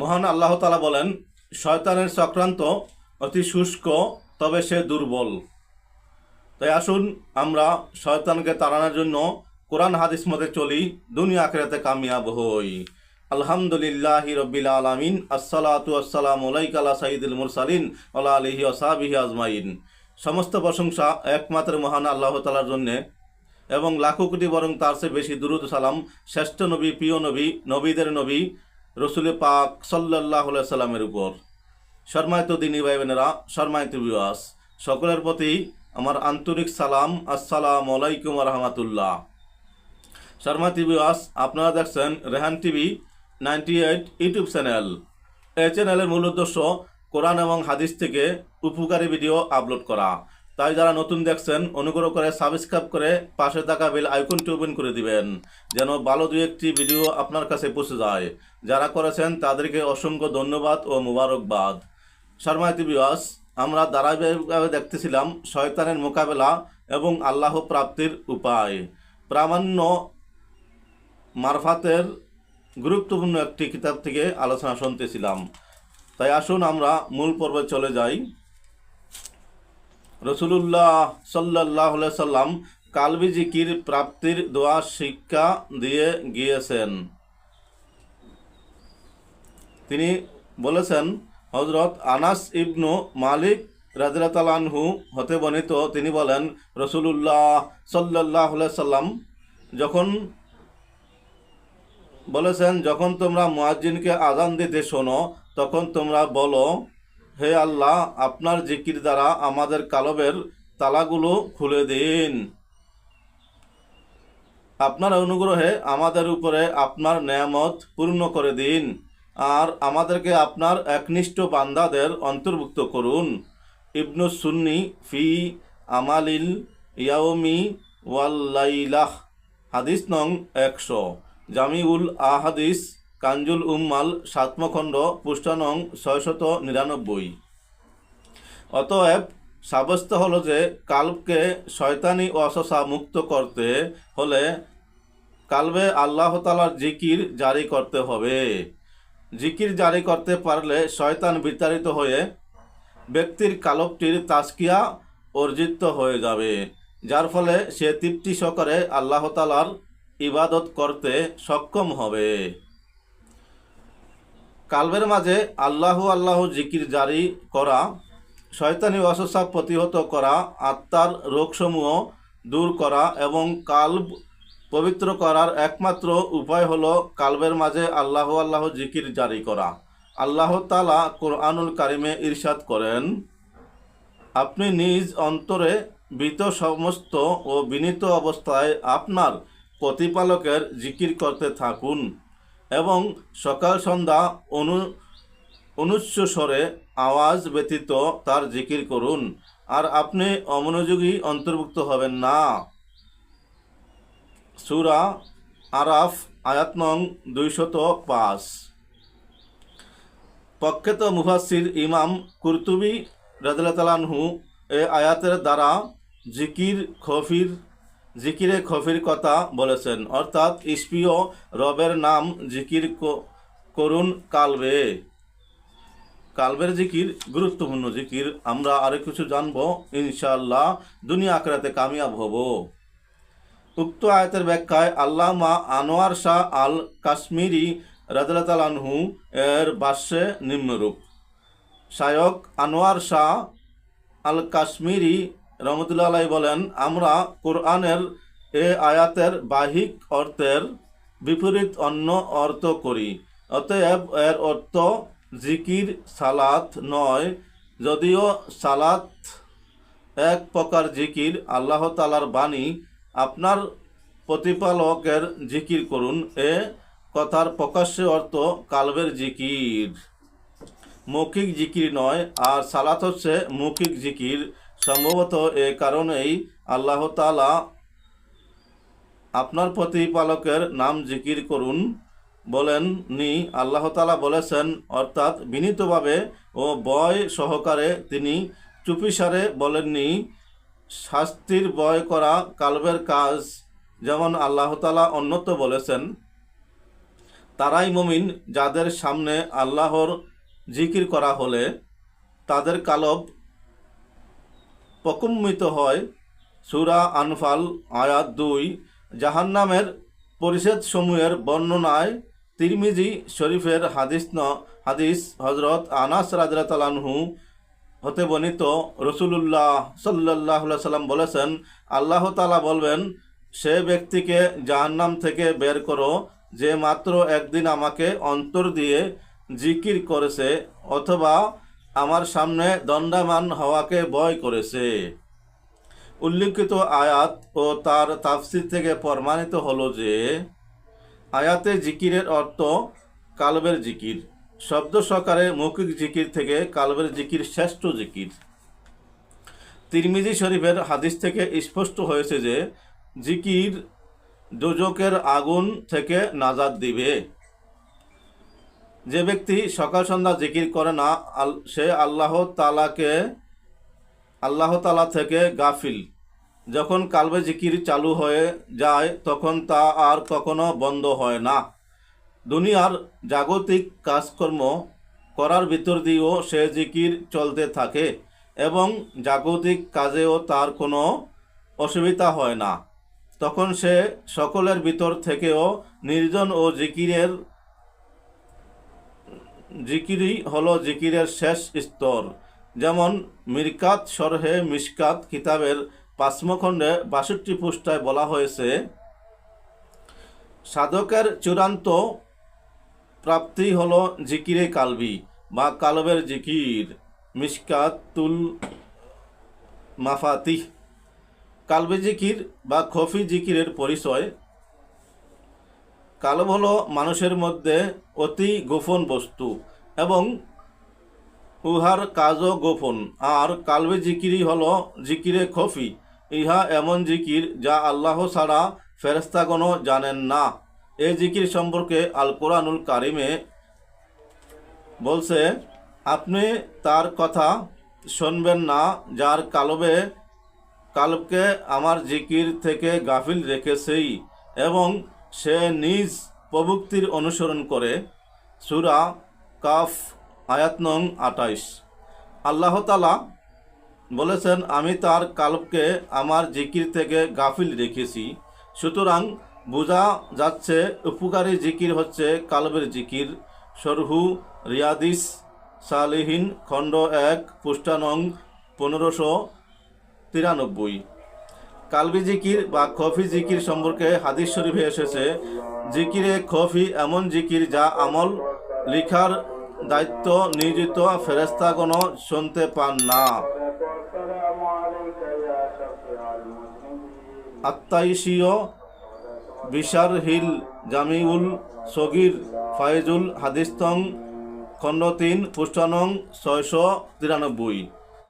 মহান আল্লাহ তালা বলেন, শয়তানের চক্রান্ত অতি শুষ্ক, তবে সে দুর্বল। তাই আসুন, আমরা শয়তানকে তাড়ানোর জন্য কোরআন হাদিস মতে চলি, দুনিয়া আখেরাতে কামিয়াব হই। আলহামদুলিল্লাহ রবিল আলমিন, আসসালাতু আসসালাম আলাইকালা সাইদুল মুরসালিন আল্লাহ আলহি ওসাবিহি আজমাইন। সমস্ত প্রশংসা একমাত্র মহান আল্লাহ তালার জন্যে, এবং লাখো কোটি বরং তার চেয়ে বেশি দুরুদ সালাম শ্রেষ্ঠ নবী, প্রিয় নবী, নবীদের নবী রসুল পাক সাল্লাহ সাল্লামের উপর। শর্মায়িত দিনী ভাই বোনেরা শর্মায়িত বিবাস সকলের প্রতি আমার আন্তরিক সালাম, আসসালাম আলাইকুম রহমতুল্লাহ। শর্মা টিভি ওয়াস আপনারা দেখছেন Rehan TV ninety eight YouTube channel. এই চ্যানেলের মূল উদ্দেশ্য কোরআন এবং হাদিস থেকে উপকারী ভিডিও আপলোড করা। তাই যারা নতুন দেখছেন, অনুগ্রহ করে সাবস্ক্রাইব করে পাশে থাকা বেল আইকনটি ওপেন করে দিবেন, যেন ভালো দু একটি ভিডিও আপনার কাছে পৌঁছে যায়। যারা করেছেন, তাদেরকে অসংখ্য ধন্যবাদ ও মুবারকবাদ। শর্মায়তী বিবাস আমরা ধারাবাহিকভাবে দেখতেছিলাম শয়তানের মোকাবেলা এবং আল্লাহ প্রাপ্তির উপায়। প্রামাণ্য মারফাতের গুরুত্বপূর্ণ একটি কিতাব থেকে আলোচনা শুনতেছিলাম। তাই আসুন আমরা মূল পর্বে চলে যাই। রসুলুল্লাহ সাল্লাহ সাল্লাম কালবি জিকির প্রাপ্তির দোয়া শিক্ষা দিয়ে গিয়েছেন। তিনি বলেছেন হজরত আনাস ইবনু মালিক রাজরাতালানহু হতে বর্ণিত, তিনি বলেন, রসুলুল্লাহ সাল্লাহ সাল্লাম যখন বলেছেন, যখন তোমরা মুয়াজ্জিনকে আজান দিতে শোনো, তখন তোমরা বলো হে আল্লাহ, আপনার জিকির দ্বারা আমাদের কালবের তালাগুলো খুলে দিন। আপনার অনুগ্রহে আমাদের উপরে আপনার নেয়ামত পূর্ণ করে দিন আর আমাদেরকে আপনার একনিষ্ঠ বান্দাদের অন্তর্ভুক্ত করুন। ইবনু সুন্নি ফি আমালিল ইয়াওমি ওয়াল্লাইলাহ হাদিস নং একশো, জামিউল আহাদিস কাঞ্জুল উম্মাল সাতমখণ্ড পুষ্টানং ছয়শত নিরানব্বই। অতএব সাব্যস্ত হলো যে, কালবকে শয়তানি অসসা মুক্ত করতে হলে কালবে আল্লাহ তালার জিকির জারি করতে হবে। জিকির জারি করতে পারলে শয়তান বিতাড়িত হয়ে ব্যক্তির কালবটির তাস্কিয়া অর্জিত হয়ে যাবে, যার ফলে সে তৃপ্তি সহকারে আল্লাহ তালার ইবাদত করতে সক্ষম হবে। কালবের মাঝে আল্লাহ আল্লাহ জিকির জারি করা, শয়তানি অসসা প্রতিহত করা, আত্মার রোগসমূহ দূর করা এবং কাল্ব পবিত্র করার একমাত্র উপায় হলো কালবের মাঝে আল্লাহ আল্লাহ জিকির জারি করা। আল্লাহ তালা কোরআনুল কারিমে ইরশাদ করেন, আপনি নিজ অন্তরে ভীত সমস্ত ও বিনীত অবস্থায় আপনার প্রতিপালকের জিকির করতে থাকুন। এবং সকাল সন্ধ্যা অনু অনুচ্চ স্বরে আওয়াজ ব্যতীত তার জিকির করুন। আর আপনি অমনোযোগী অন্তর্ভুক্ত হবেন না। সুরা আরাফ, আয়াত নং দুইশত পাঁচ। প্রখ্যাত মুফাসির ইমাম কুরতুবি রাজু এ আয়াতের দ্বারা জিকির, খফির জিকিরে খফির কথা বলেছেন। অর্থাৎ ইস্পিও রবের নাম জিকির করুন কালবে। কালবের জিকির গুরুত্বপূর্ণ জিকির। আমরা আরও কিছু জানব, ইনশাআল্লাহ। দুনিয়া আখরাতে কামিয়াব হব। উক্ত আয়াতের ব্যাখ্যায় আল্লামা আনোয়ার শাহ আল কাশ্মীরি রাজু এর ভাষ্যে নিম্নরূপ। শায়ক আনোয়ার শাহ আল কাশ্মীরি রহমতুল্লাহ আলাই বলেন, আমরা কোরআনের এ আয়াতের বাহিক অর্থের বিপরীত অন্য অর্থ করি। অতএব এর অর্থ জিকির, সালাত নয়। যদিও সালাত এক প্রকার জিকির, আল্লাহ তালার বাণী, আপনার প্রতিপালকের জিকির করুন। এ কথার প্রকাশ্য অর্থ কালবের জিকির। মৌখিক জিকির নয়, আর সালাত হচ্ছে মৌখিক জিকির। সম্ভবত এ কারণেই আল্লাহ তালা আপনার প্রতিপালকের নাম জিকির করুন, বলেন নি, আল্লাহ তালা বলেছেন, অর্থাৎ বিনীতভাবে ও বয় সহকারে তিনি চুপিসারে বলেননি শাস্তির বয় করা কালবের কাজ যেমন আল্লাহ তালা অন্যত্র বলেছেন, তারাই মমিন যাদের সামনে আল্লাহর জিকির করা হলে তাদের কালব প্রকম্মিত হয়। সুরা আনফাল, আয়াত দুই। জাহান্নামের পরিষদ সমূহের বর্ণনায় তিরমিজি শরীফের হাদিস ন হাদিস হজরত আনাস রাজরাতালানহু হতে বর্ণিত। রসুলুল্লাহ সাল্লাহ সাল্লাম বলেছেন, আল্লাহ তালা বলবেন, সে ব্যক্তিকে জাহান্নাম থেকে বের করো, যে মাত্র একদিন আমাকে অন্তর দিয়ে জিকির করেছে, অথবা আমার সামনে দণ্ডামান হওয়াকে ভয় করেছে। উল্লিখিত আয়াত ও তার তাফসির থেকে প্রমাণিত হলো যে, আয়াতে জিকিরের অর্থ কালবের জিকির। শব্দ সকারে মৌখিক জিকির থেকে কালবের জিকির শ্রেষ্ঠ জিকির। তিরমিজি শরীফের হাদিস থেকে স্পষ্ট হয়েছে যে, জিকির দোজকের আগুন থেকে নাজাদ দিবে। যে ব্যক্তি সকাল সন্ধ্যা জিকির করে না সে আল্লাহ তালাকে আল্লাহ তালা থেকে গাফিল। যখন কালবে জিকির চালু হয়ে যায়, তখন তা আর কখনো বন্ধ হয় না। দুনিয়ার জাগতিক কাজকর্ম করার ভিতর দিয়েও সে জিকির চলতে থাকে এবং জাগতিক কাজেও তার কোনো অসুবিধা হয় না। তখন সে সকলের ভিতর থেকেও নির্জন ও জিকিরের জিকিরই হলো জিকিরের শেষ স্তর। যেমন মিরকাত সরহে মিসকাত কিতাবের পাঁচমখণ্ডে বাষট্টি পৃষ্ঠায় বলা হয়েছে, সাধকের চূড়ান্ত প্রাপ্তি হলো জিকিরে কালবি বা কালবের জিকির মিসকাতুল মাফাতিহ। কালবে জিকির বা খফি জিকিরের পরিচয় কালব হলো মানুষের মধ্যে অতি গোপন বস্তু এবং উহার কাজও গোপন। আর কালবে জিকিরই হলো জিকিরে খফি, ইহা এমন জিকির যা আল্লাহ ছাড়া ফেরেস্তাগণও জানেন না। এই জিকির সম্পর্কে আল কোরআনুল কারিমে বলছে, আপনি তার কথা শুনবেন না, যার কালবে কালবকে আমার জিকির থেকে গাফিল রেখেছেই এবং সে নিজ প্রভুক্তির অনুসরণ করে সুরা কাফ আয়াত নং আটাইশ আল্লাহ তালা বলেছেন, আমি তার কালবকে আমার জিকির থেকে গাফিল রেখেছি। সুতরাং বোঝা যাচ্ছে উপকারী জিকির হচ্ছে কালবের জিকির। সরহু রিয়াদিস সালিহীন খণ্ড এক পৃষ্ঠা নং পনেরোশো তিরানব্বই। কালবি জিকির বা খফি জিকির সম্পর্কে হাদিস শরীফে এসেছে, জিকিরে খফি এমন জিকির যা আমল লিখার দায়িত্ব নিয়োজিত ফেরেস্তাগণ শুনতে পান না। আত্মাইশীয় বিশার হিল জামিউল সগির ফায়েজুল হাদিস্তং খণ্ড তিন পুষ্টানং ছয়শো তিরানব্বই।